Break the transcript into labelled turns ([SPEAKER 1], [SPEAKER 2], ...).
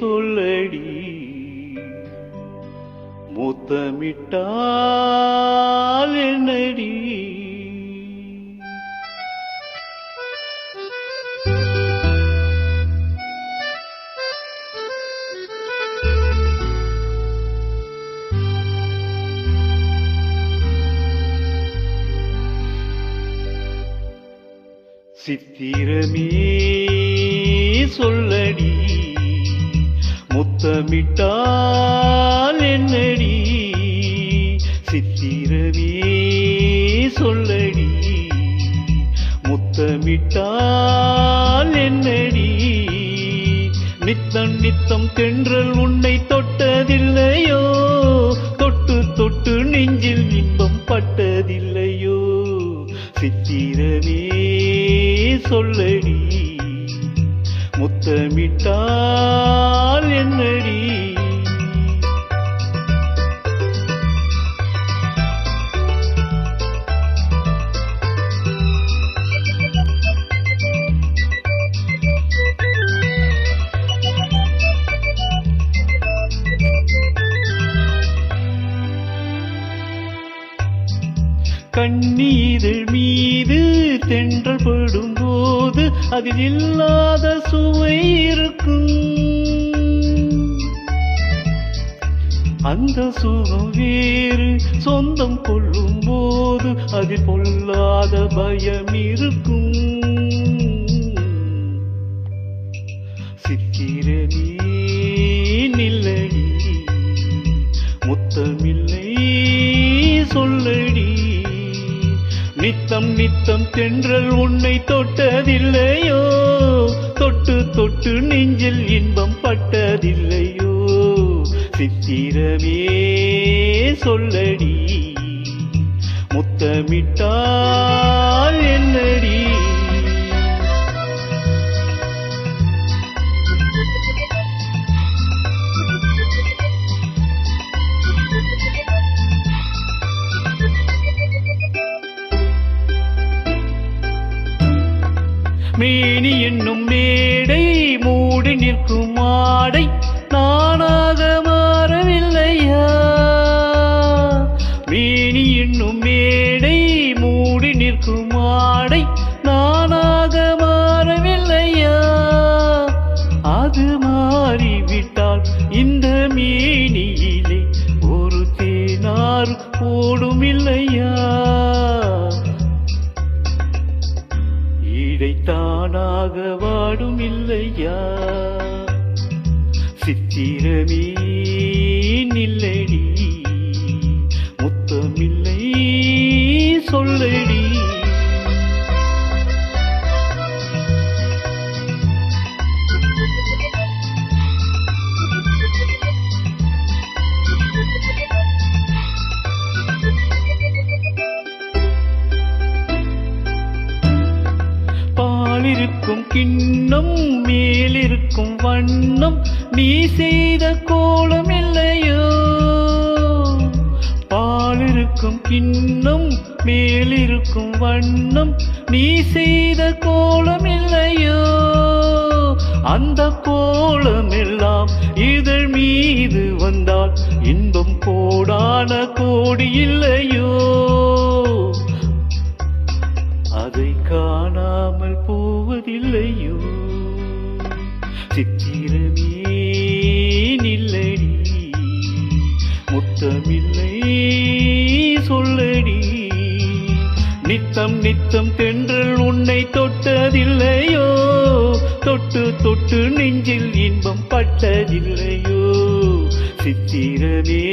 [SPEAKER 1] சொல்லடி. முத்தமிட்டால் என்னடி? சித்திரமே சொல்லடி. முத்தமிட்டால் என்னடி? சித்திரமே சொல்லடி. முத்தமிட்டால் என்னடி? நித்தம் நித்தம் தென்றல் உன்னை தொட்டதில்லையோ? முத்தமிட்டால் என்னடி? கண்ணீர் மீது தென்றல் படும்போது அதில் இல்லாத சுவை இருக்கும். அந்த சுகம் வேறு சொந்தம் கொள்ளும் போது அதில் பொல்லாத பயம் இருக்கும். சித்திரமே நில்லடி முத்தமில்லை சொல்லடி. நித்தம் நித்தம் தென்றல் உன்னை தொட்டதில்லை. தொட்டு நெஞ்சில் இன்பம் பட்டதில்லையோ? சித்திரமே சொல்லடி. முத்தமிட்டால் என்னடி? மேனி என்னும் மேடை மூடி நிற்கும் மாடை நானாக மாறவில்லையா? மேனி என்னும் மேடை மூடி நிற்கும் மாடை இதைத்தானாக வாடும் இல்லையா? சித்திரமே இன்னும் மேலிருக்கும் வண்ணம் நீ செய்த கோலம் இல்லையோ? பாலிருக்கும் கிண்ணம் மேலிருக்கும் வண்ணம் நீ செய்த கோலம் இல்லையோ? அந்த கோலம் எல்லாம் இதழ் மீது வந்தால் இன்பம் கோடான கோடி இல்லையோ? நித்தம் தென்றல் உன்னை தொட்டதில்லையோ? தொட்டு தொட்டு நெஞ்சில் இன்பம் பட்டதில்லையோ? சித்திரமே